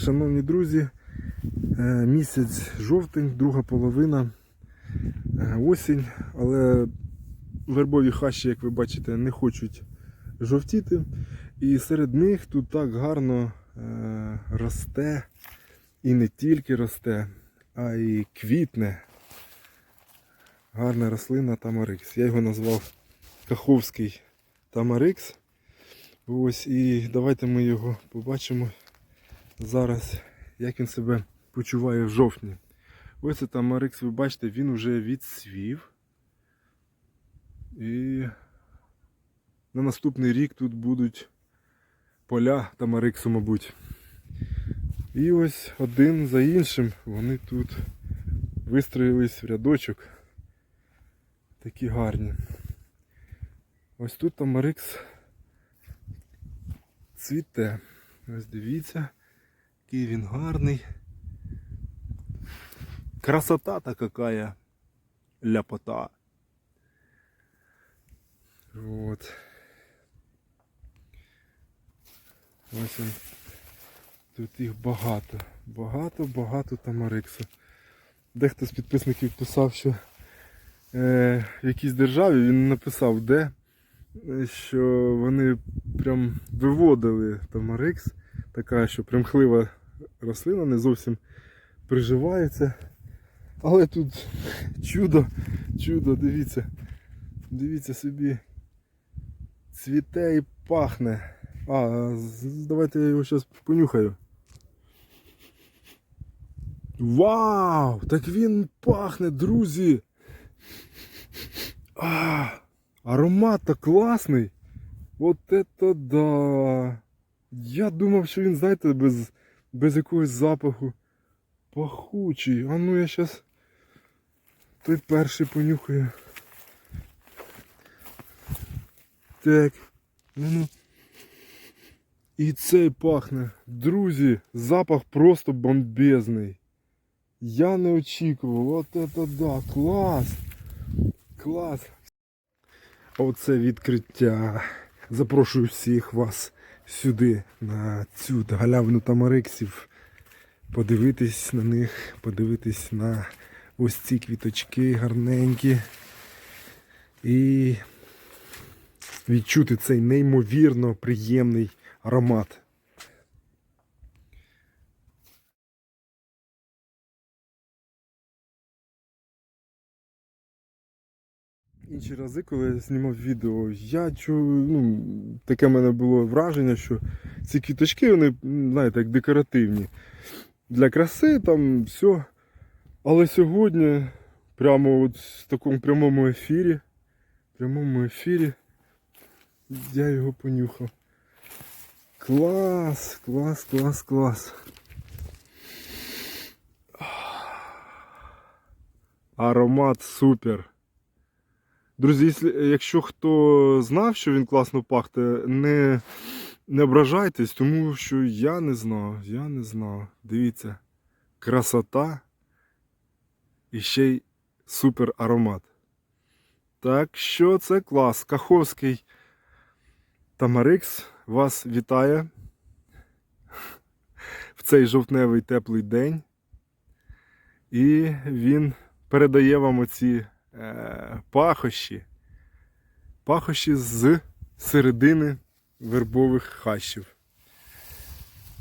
шановні друзі, е, місяць жовтень, друга половина, е, осінь, але вербові хащі, як ви бачите, не хочуть жовтіти. І серед них тут так гарно е, росте і не тільки росте, а й квітне. Гарна рослина Тамарикс. Я його назвав Каховський Тамарикс. Ось і давайте ми його побачимо зараз, як він себе почуває в жовтні. Ось це Тамарикс, ви бачите, він вже відсвів. І на наступний рік тут будуть поля Тамариксу, мабуть. І ось один за іншим вони тут вистроїлись в рядочок. Такі гарні. Ось тут Тамарикс цвіте. Ось дивіться, який він гарний. Красота-то какая ляпота. Вот. Ось він. Тут їх багато. Багато, багато тамариксу. Дехто з підписників писав, що е, в якійсь державі він написав, де, е, що вони прям виводили тамарикс. Така, що примхлива рослина, не зовсім приживається. Але тут чудо, чудо, дивіться. Дивіться собі. Цвіте і пахне. А, давайте я його зараз понюхаю. Вау! Так він пахне, друзі! А, аромат то класний! От это да! Я думав, що він, знаєте, без, без якогось запаху пахучий. А ну я зараз той перший понюхаю. Так. Ну ну. І цей пахне. Друзі, запах просто бомбезний. Я не очікував. От это да, клас. Клас. Оце відкриття. Запрошую всіх вас сюди, на цю галявину тамариксів. Подивитись на них, подивитись на ось ці квіточки гарненькі. І відчути цей неймовірно приємний аромат. Інші рази, коли я знімав відео, я чую, ну, таке в мене було враження, що ці квіточки, вони, знаєте, як декоративні. Для краси там все. Але сьогодні, прямо от в такому прямому ефірі, прямому ефірі, я його понюхав. Клас, клас, клас, клас. Аромат супер. Друзі, якщо- хто знав, що він класно пахне, не, не ображайтесь, тому що я не знав, я не знав. Дивіться, красота і ще й супер аромат. Так що це клас. Каховський Тамарикс вас вітає в цей жовтневий теплий день. І він передає вам оці пахощі. Пахощі з середини вербових хащів.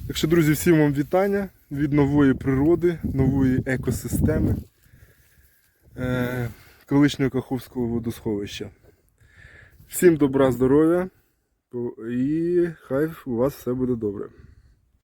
Так що, друзі, всім вам вітання від нової природи, нової екосистеми е, колишнього Каховського водосховища. Всім добра, здоров'я і хай у вас все буде добре.